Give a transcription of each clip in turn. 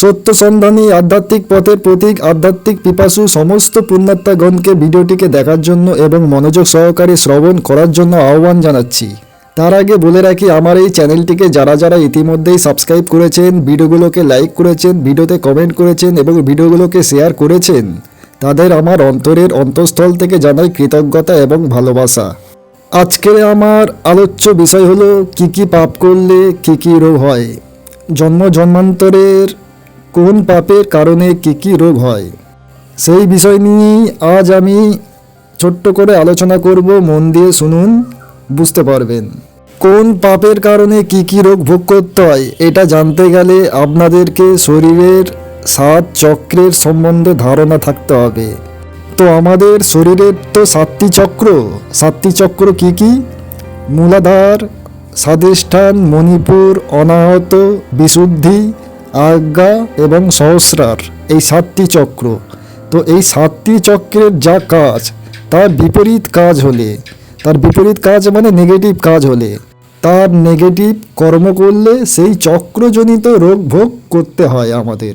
সত্য সন্ধানী আধ্যাত্মিক পথের প্রতীক আধ্যাত্মিক পিপাসু সমস্ত পুণ্যাত্মাগণকে ভিডিওটিকে দেখার জন্য এবং মনোযোগ সহকারে শ্রবণ করার জন্য আহ্বান জানাচ্ছি। তার আগে বলে রাখি, আমার এই চ্যানেলটিকে যারা যারা ইতিমধ্যেই সাবস্ক্রাইব করেছেন, ভিডিওগুলোকে লাইক করেছেন, ভিডিওতে কমেন্ট করেছেন এবং ভিডিওগুলোকে শেয়ার করেছেন, তাদের আমার অন্তরের অন্তঃস্থল থেকে জানাই কৃতজ্ঞতা এবং ভালোবাসা। আজকের আমার আলোচ্য বিষয় হলো, কি কি পাপ করলে কি কি রোগ হয়? জন্ম জন্মান্তরের কোন পাপের কারণে কি কি রোগ হয়? সেই বিষয় নিয়েই আজ আমি ছোট্ট করে আলোচনা করব, মন দিয়ে শুনুন, বুঝতে পারবেন। কোন পাপের কারণে কি কি রোগ ভোগ করতে হয়, এটা জানতে গেলে আপনাদেরকে শরীরের সাত চক্রের সম্বন্ধে ধারণা থাকতে হবে। তো আমাদের শরীরের তো সাতটি চক্র সাতটি চক্র কি কি? মূলাধার, স্বাধিষ্ঠান, মণিপুর, অনাহত, বিশুদ্ধি আজ্ঞা এবং সহস্রার, এই সাতটি চক্র। তো এই সাতটি চক্রের যা কাজ, তার বিপরীত কাজ হলে, তার বিপরীত কাজ মানে নেগেটিভ কাজ হলে, তার নেগেটিভ কর্ম করলে সেই চক্রজনিত রোগ ভোগ করতে হয় আমাদের।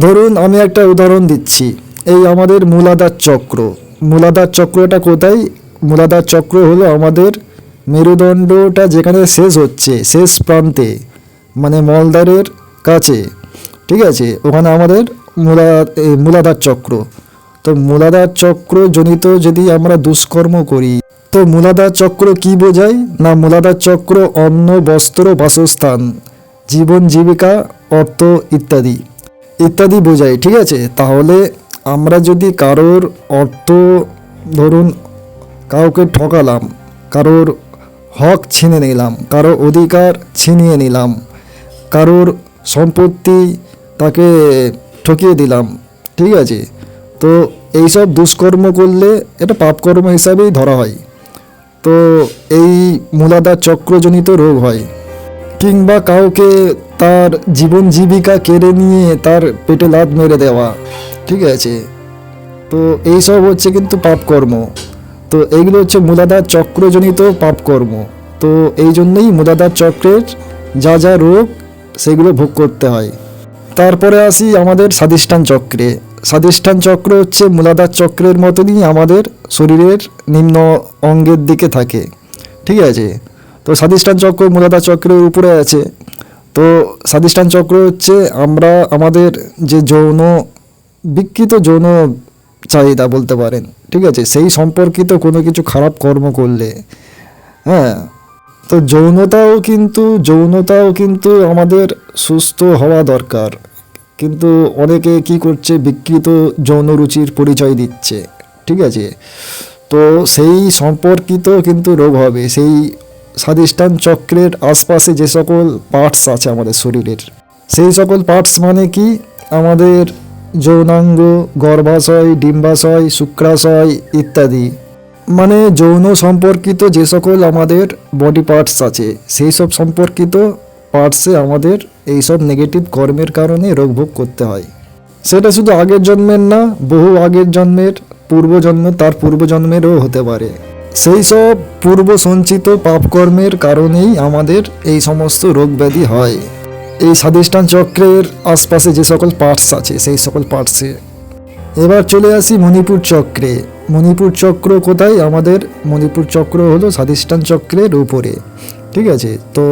ধরুন, আমি একটা উদাহরণ দিচ্ছি। এই আমাদের মূলাধার চক্র। মূলাধার চক্রটা কোথায়? মূলাধার চক্র হলো আমাদের মেরুদণ্ডটা যেখানে শেষ হচ্ছে, শেষ প্রান্তে মানে মলদ্বারের কাছে, ঠিক আছে? ওখানে আমাদের মূলা মূলাধার চক্র। তো মূলাধার চক্র জনিত যদি আমরা দুষ্কর্ম করি, তো মূলাধার চক্র কি বোঝায়? না, মূলাধার চক্র অন্ন, বস্ত্র, বাসস্থান, জীবন, জীবিকা, অর্থ ইত্যাদি। ইত্যাদি বোঝায়, ঠিক আছে? তাহলে আমরা যদি কারোর অর্থ, ধরুন কাউকে ঠকালাম, কারোর হক ছিনে নিলাম কারোর অধিকার ছিনিয়ে নিলাম, কারোর সম্পত্তি তাকে ঠকিয়ে দিলাম, ঠিক আছে? তো এইসব দুষ্কর্ম করলে এটা পাপকর্ম হিসাবেই ধরা হয়। তো এই মূলাধার চক্রজনিত রোগ হয়। কিংবা কাউকে তার জীবন জীবিকা কেড়ে নিয়ে তার পেটে লাত মেরে দেওয়া, ঠিক আছে? তো এইসব হচ্ছে কিন্তু পাপকর্ম। তো এইগুলো হচ্ছে মূলাধার চক্রজনিত পাপকর্ম। তো এই জন্যই মূলাধার চক্রের যা যা রোগ সেগুলো ভোগ করতে হয়। তারপরে আসি আমাদের স্বাধিষ্ঠান চক্রে। স্বাধিষ্ঠান চক্র হচ্ছে মূলাধার চক্রের মতনই আমাদের শরীরের নিম্ন অঙ্গের দিকে থাকে। ঠিক আছে? তো স্বাধিষ্ঠান চক্র মূলাধার চক্রের উপরে আছে। তো স্বাধিষ্ঠান চক্র হচ্ছে আমরা আমাদের যে যৌন, বিকৃত যৌন চাহিদা বলতে পারেন। ঠিক আছে? সেই সম্পর্কিত কোনো কিছু খারাপ কর্ম করলে। হ্যাঁ? তো যৌনতাও কিন্তু যৌনতাও কিন্তু আমাদের সুস্থ হওয়া দরকার। কিন্তু অনেকে কি করছে, বিকৃত যৌন রুচির পরিচয় দিচ্ছে, ঠিক আছে? তো সেই সম্পর্কিত কিন্তু রোগ হবে, সেই স্বাধিষ্ঠান চক্রের আশপাশে যে সকল পার্টস আছে আমাদের শরীরের, সেই সকল পার্টস মানে কি? আমাদের যৌনাঙ্গ, গর্ভাশয়, ডিম্বাশয়, শুক্রাশয় ইত্যাদি। মানে যৌন সম্পর্কিত যে সকল আমাদের বডি পার্টস আছে, সেই সব সম্পর্কিত পার্টসে আমাদের এইসব নেগেটিভ কর্মের কারণে রোগ ভোগ করতে হয়। সেটা শুধু আগের জন্মের না, বহু আগের জন্মের পূর্বজন্ম তার পূর্বজন্মেরও হতে পারে। সেই সব পূর্ব সঞ্চিত পাপকর্মের কারণেই আমাদের এই সমস্ত রোগ ব্যাধি হয়। এই স্বাধিষ্ঠান চক্রের আশপাশে যে সকল পার্টস আছে, সেই সকল পার্টসে এবার চলে আসি মণিপুর চক্রে। মণিপুর চক্র কোথায়? আমাদের মণিপুর চক্র হলো স্বাধিষ্ঠান চক্রের উপরে। ঠিক আছে? তো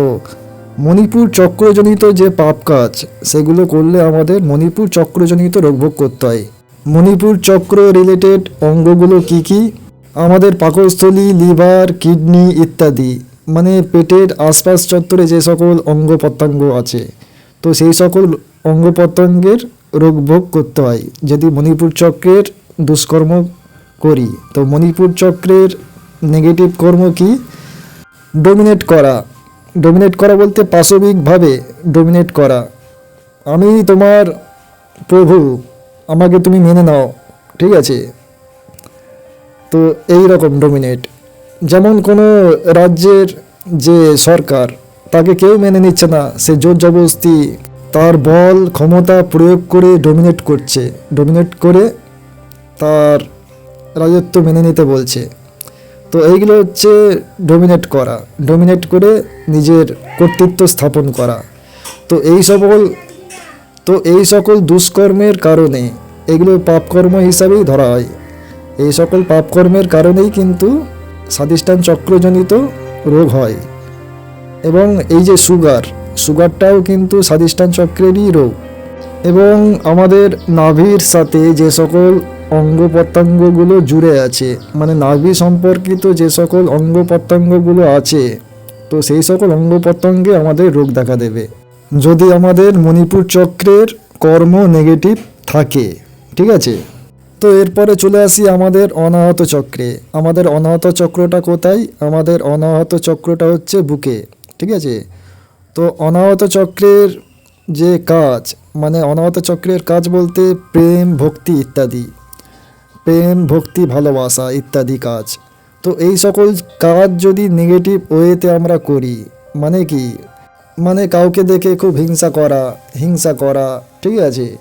মণিপুর চক্রজনিত যে পাপ কাজ, সেগুলো করলে আমাদের মণিপুর চক্রজনিত রোগভোগ করতে হয়। মণিপুর চক্র রিলেটেড অঙ্গগুলো কি কি? আমাদের পাকস্থলী, লিভার, কিডনি ইত্যাদি মানে পেটের আশপাশ চত্বরে যে সকল অঙ্গ প্রত্যঙ্গ আছে, তো সেই সকল অঙ্গ প্রত্যঙ্গের রোগভোগ করতে হয়। যদি মণিপুর চক্রের দুষ্কর্ম করি। তো মণিপুর চক্রের নেগেটিভ কর্ম কি? ডোমিনেট করা। ডোমিনেট করা বলতে পাশবিকভাবে ডোমিনেট করা। আমি তোমার প্রভু, আমাকে তুমি মেনে নাও, ঠিক আছে? তো এই রকম ডোমিনেট যেমন কোনো রাজ্যের যে সরকার, তাকে কেউ মেনে নিচ্ছে না। সে জোর জবরদস্তি তার বল, ক্ষমতা প্রয়োগ করে ডোমিনেট করছে। ডোমিনেট করে তার রাজত্ব মেনে নিতে বলছে। তো এইগুলো হচ্ছে ডোমিনেট করা ডোমিনেট করে নিজের কর্তৃত্ব স্থাপন করা। তো এই সকল, তো এই সকল দুষ্কর্মের কারণে এগুলো পাপকর্ম হিসাবেই ধরা হয়। এই সকল পাপকর্মের কারণেই কিন্তু স্বাদিষ্টান চক্রজনিত রোগ হয়। এবং এই যে সুগার, সুগারটাও কিন্তু স্বাদিষ্টান চক্রেরই রোগ। এবং আমাদের নাভির সাথে যে সকল অঙ্গ প্রত্যঙ্গগুলো জুড়ে আছে। মানে নাভি সম্পর্কিত যে সকল অঙ্গ প্রত্যঙ্গগুলো আছে, তো সেই সকল অঙ্গ প্রত্যঙ্গে আমাদের রোগ দেখা দেবে। যদি আমাদের মণিপুর চক্রের কর্ম নেগেটিভ থাকে, ঠিক আছে? তো এরপরে চলে আসি আমাদের অনাহত চক্রে। আমাদের অনাহত চক্রটা কোথায়? আমাদের অনাহত চক্রটা হচ্ছে বুকে, ঠিক আছে? তো অনাহত চক্রের যে কাজ মানে অনাহত চক্রের কাজ বলতে প্রেম, ভক্তি ইত্যাদি। প্রেম, ভক্তি, ভালোবাসা ইত্যাদি কাজ। তো এই সকল কাজ যদি নেগেটিভ ওয়েতে আমরা করি মানে কি? মানে কাউকে দেখে খুব হিংসা করা হিংসা করা, ঠিক আছে?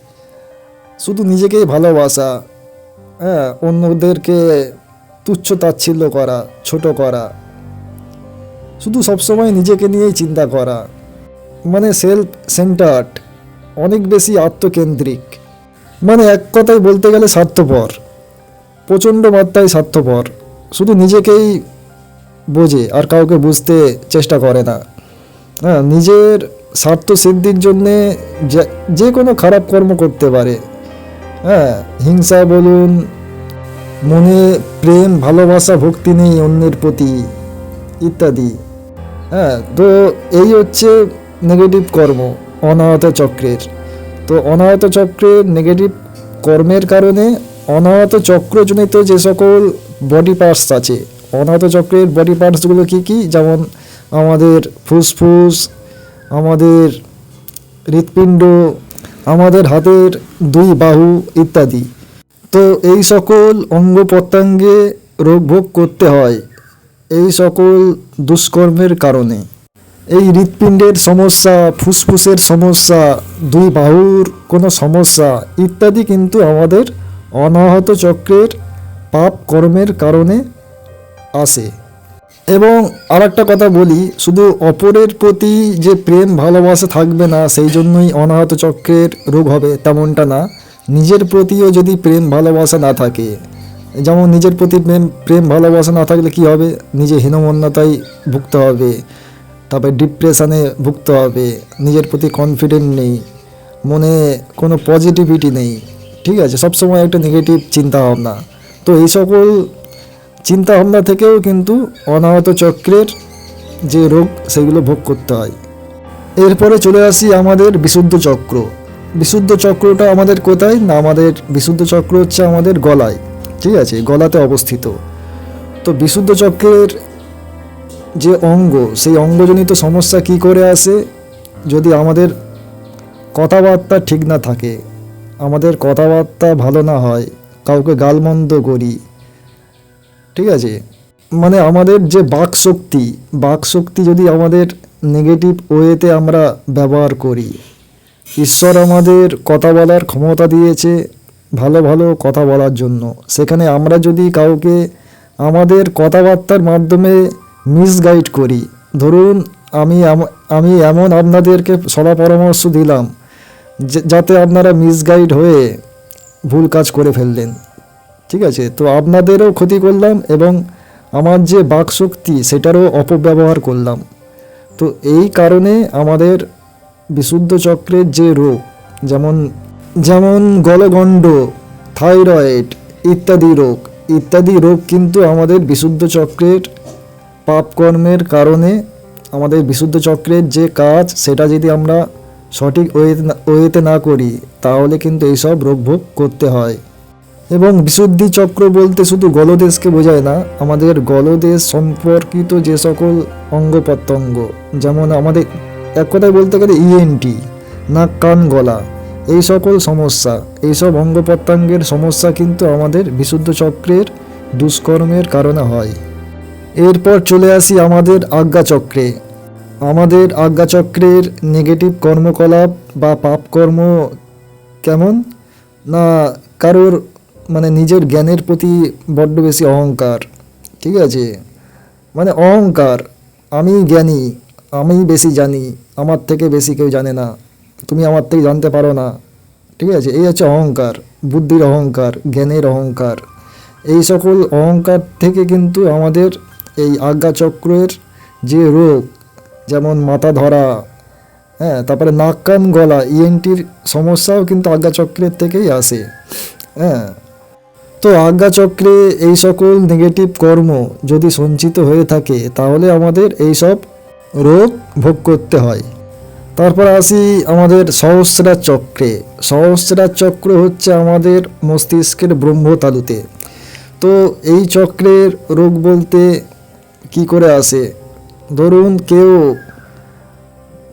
শুধু নিজেকেই ভালোবাসা হ্যাঁ? অন্যদেরকে তুচ্ছ তাচ্ছিল্য করা, ছোট করা। শুধু সবসময় নিজেকে নিয়েই চিন্তা করা। মানে সেলফ সেন্টার্ড অনেক বেশি আত্মকেন্দ্রিক। মানে এক কথায় বলতে গেলে স্বার্থপর। প্রচণ্ড মাত্রায় স্বার্থপর। শুধু নিজেকেই বোঝে আর কাউকে বুঝতে চেষ্টা করে না। হ্যাঁ নিজের স্বার্থ সিদ্ধির জন্যে যে- কোনো খারাপ কর্ম করতে পারে। হ্যাঁ হিংসা বলুন, মনে প্রেম, ভালোবাসা, ভক্তি নেই অন্যের প্রতি, ইত্যাদি। হ্যাঁ তো এই হচ্ছে নেগেটিভ কর্ম, অনাহত চক্রের। তো অনাহত চক্রের নেগেটিভ কর্মের কারণে অনাহত চক্রজনিত যে সকল বডি পার্টস আছে, অনাহত চক্রের বডি পার্টসগুলো কী কী? যেমন আমাদের ফুসফুস, আমাদের হৃৎপিণ্ড, আমাদের হাতের দুই বাহু ইত্যাদি। তো এই সকল অঙ্গ প্রত্যঙ্গে রোগ ভোগ করতে হয় এই সকল দুষ্কর্মের কারণে। এই হৃৎপিণ্ডের সমস্যা, ফুসফুসের সমস্যা, দুই বাহুর কোনো সমস্যা ইত্যাদি কিন্তু আমাদের অনাহত চক্রের পাপ কর্মের কারণে আসে এবং আরেকটা কথা বলি, শুধু অপরের প্রতি যে প্রেম, ভালোবাসা থাকবে না, সেই জন্যই অনাহত চক্রের রোগ হবে তেমনটা না। নিজের প্রতিও যদি প্রেম, ভালোবাসা না থাকে, যেমন নিজের প্রতি প্রেম প্রেম, ভালোবাসা না থাকলে কি হবে? নিজে হীনমন্যতায় ভুগতে হবে, তারপরে ডিপ্রেশনে ভুগতে হবে, নিজের প্রতি কনফিডেন্ট নেই, মনে কোনো পজিটিভিটি নেই। ঠিক আছে, সবসময় একটা নেগেটিভ চিন্তা ভাবনা তো এই সকল চিন্তা ভাবনা থেকেও কিন্তু অনাহত চক্রের যে রোগ, সেগুলো ভোগ করতে হয়। এরপরে চলে আসি আমাদের বিশুদ্ধ চক্র। বিশুদ্ধ চক্রটা আমাদের কোথায়? না, আমাদের বিশুদ্ধ চক্র হচ্ছে আমাদের গলায়, ঠিক আছে, গলাতে অবস্থিত। তো বিশুদ্ধ চক্রের যে অঙ্গ, সেই অঙ্গজনিত সমস্যা কি করে আসে? যদি আমাদের কথাবার্তা ঠিক না থাকে আমাদের কথাবার্তা ভালো না হয়, কাউকে গালমন্দ করি। ঠিক আছে? মানে আমাদের যে বাক শক্তি বাক শক্তি যদি আমাদের নেগেটিভ ওয়েতে আমরা ব্যবহার করি, ঈশ্বর আমাদের কথা বলার ক্ষমতা দিয়েছে ভালো ভালো কথা বলার জন্য। সেখানে আমরা যদি কাউকে আমাদের কথাবার্তার মাধ্যমে মিসগাইড করি, ধরুন আমি আমি এমন আপনাদেরকে সলা পরামর্শ দিলাম যাতে আপনারা মিসগাইড হয়ে ভুল কাজ করে ফেললেন। ঠিক আছে? তো আপনাদেরও ক্ষতি করলাম এবং আমার যে বাকশক্তি, সেটারও অপব্যবহার করলাম। তো এই কারণে আমাদের বিশুদ্ধ চক্রের যে রোগ, যেমন যেমন গলগণ্ড, থাইরয়েড ইত্যাদি রোগ ইত্যাদি রোগ কিন্তু আমাদের বিশুদ্ধ চক্রের পাপকর্মের কারণে আমাদের বিশুদ্ধ চক্রের যে কাজ, সেটা যদি আমরা সঠিক ওয়েতে ওয়েতে না করি, তাহলে কিন্তু এইসব রোগ ভোগ করতে হয়। এবং বিশুদ্ধি চক্র বলতে শুধু গলদেশকে বোঝায় না, আমাদের গলদেশ সম্পর্কিত যে সকল অঙ্গ প্রত্যঙ্গ, যেমন আমাদের, এক কথায় বলতে গেলে ইএনটি নাক, কান, গলা, এই সকল সমস্যা, এইসব অঙ্গ প্রত্যঙ্গের সমস্যা কিন্তু আমাদের বিশুদ্ধ চক্রের দুষ্কর্মের কারণে হয়। এরপর চলে আসি আমাদের আজ্ঞাচক্রে। আমাদের আজ্ঞাচক্রের নেগেটিভ কর্মকলাপ বা পাপকর্ম কেমন? না, কারোর মানে নিজের জ্ঞানের প্রতি বড্ড বেশি অহংকার, ঠিক আছে? মানে অহংকার, আমি জ্ঞানী, আমি বেশি জানি, আমার থেকে বেশি কেউ জানে না, তুমি আমার থেকে জানতে পারো না, ঠিক আছে? এই হচ্ছে অহংকার, বুদ্ধির অহংকার, জ্ঞানের অহংকার। এই সকল অহংকার থেকে কিন্তু আমাদের এই আজ্ঞাচক্রের যে রোগ যেমন মাথা ধরা হ্যাঁ তারপরে নাক কান গলা ইএনটির সমস্যাও কিন্তু আজ্ঞাচক্রের থেকেই আসে হ্যাঁ। তো আজ্ঞাচক্রে এই সকল নেগেটিভ কর্ম যদি সঞ্চিত হয়ে থাকে, তাহলে আমাদের এই সব রোগ ভোগ করতে হয়। তারপর আসি আমাদের সহস্রার চক্রে। সহস্রার চক্র হচ্ছে আমাদের মস্তিষ্কের ব্রহ্মতালুতে। তো এই চক্রের রোগ বলতে কি করে আসে? ধরুন কেউ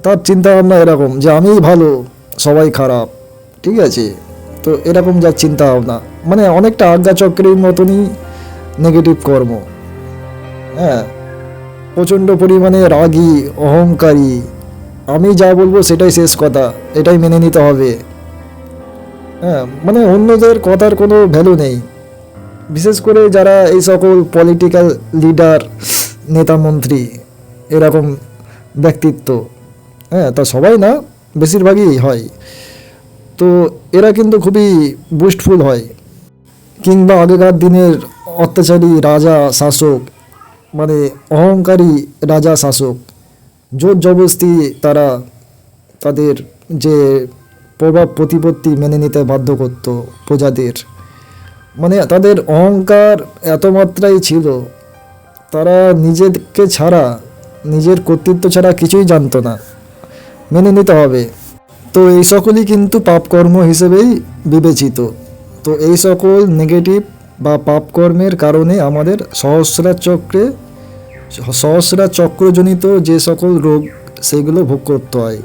তার চিন্তা ভাবনা এরকম যে আমিই ভালো, সবাই খারাপ, ঠিক আছে? তো এরকম যার চিন্তা ভাবনা মানে অনেকটা আজ্ঞা চক্রের মতনই নেগেটিভ কর্ম। হ্যাঁ প্রচণ্ড পরিমাণে রাগী, অহংকারী। আমি যা বলব সেটাই শেষ কথা, এটাই মেনে নিতে হবে। হ্যাঁ মানে অন্যদের কথার কোনো ভ্যালু নেই। বিশেষ করে যারা এই সকল পলিটিক্যাল লিডার নেতা মন্ত্রী এরকম ব্যক্তিত্ব। হ্যাঁ তা সবাই না, বেশিরভাগই হয়। তো এরা কিন্তু খুবই বুস্টফুল হয়। কিংবা আগেকার দিনের অত্যাচারী রাজা, শাসক মানে অহংকারী রাজা, শাসক, জোর জবরদস্তি তারা তাদের যে প্রভাব প্রতিপত্তি মেনে নিতে বাধ্য করত প্রজাদের। মানে তাদের অহংকার এত মাত্রাই ছিল, তারা নিজেকে ছাড়া নিজের কর্তৃত্ব ছাড়া কিছুই জানতো না। মেনে নিতে হবে। তো এই সকলই কিন্তু পাপকর্ম হিসেবেই বিবেচিত। তো এই সকল নেগেটিভ বা পাপকর্মের কারণে আমাদের সহস্রার চক্রে, সহস্রার চক্রজনিত যে সকল রোগ, সেগুলো ভোগ করতে হয়।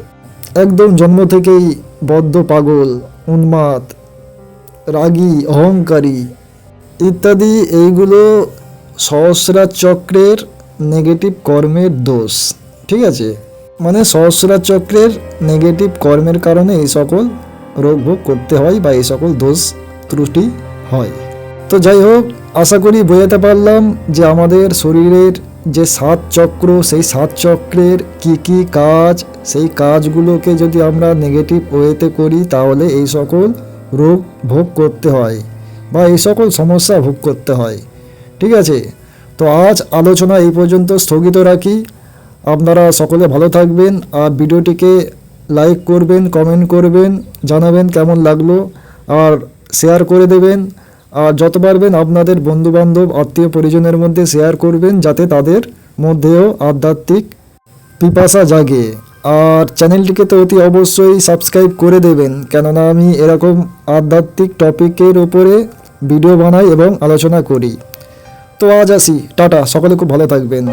একদম জন্ম থেকেই বদ্ধ পাগল, উন্মাদ, রাগী, অহংকারী ইত্যাদি, এইগুলো সহস্রার চক্রের নেগেটিভ কর্মের দোষ, ঠিক আছে? মানে সহস্রার চক্রের নেগেটিভ কর্মের কারণে এই সকল রোগ ভোগ করতে হয় বা এই সকল দোষ ত্রুটি হয়। তো যাই হোক, আশা করি বোঝাতে পারলাম যে আমাদের শরীরের যে সাত চক্র, সেই সাত চক্রের কি কি কাজ, সেই কাজগুলোকে যদি আমরা নেগেটিভ ওয়েতে করি, তাহলে এই সকল রোগ ভোগ করতে হয় বা এই সকল সমস্যা ভোগ করতে হয়। ঠিক আছে? তো আজ আলোচনা এই পর্যন্ত স্থগিত রাখি। আপনারা সকলে ভালো থাকবেন আর ভিডিওটিকে লাইক করবেন কমেন্ট করবেন, জানাবেন কেমন লাগল আর শেয়ার করে দেবেন। আর যত পারবেন আপনাদের বন্ধুবান্ধব, আত্মীয় পরিজনের মধ্যে শেয়ার করবেন যাতে তাদের মধ্যেও আধ্যাত্মিক পিপাসা জাগে। আর চ্যানেলটিকে তো অতি অবশ্যই সাবস্ক্রাইব করে দেবেন, কেননা আমি এরকম আধ্যাত্মিক টপিকের উপরে ভিডিও বানাই এবং আলোচনা করি। তো আজ আসি। টাটা সকলে খুব ভালো থাকবেন।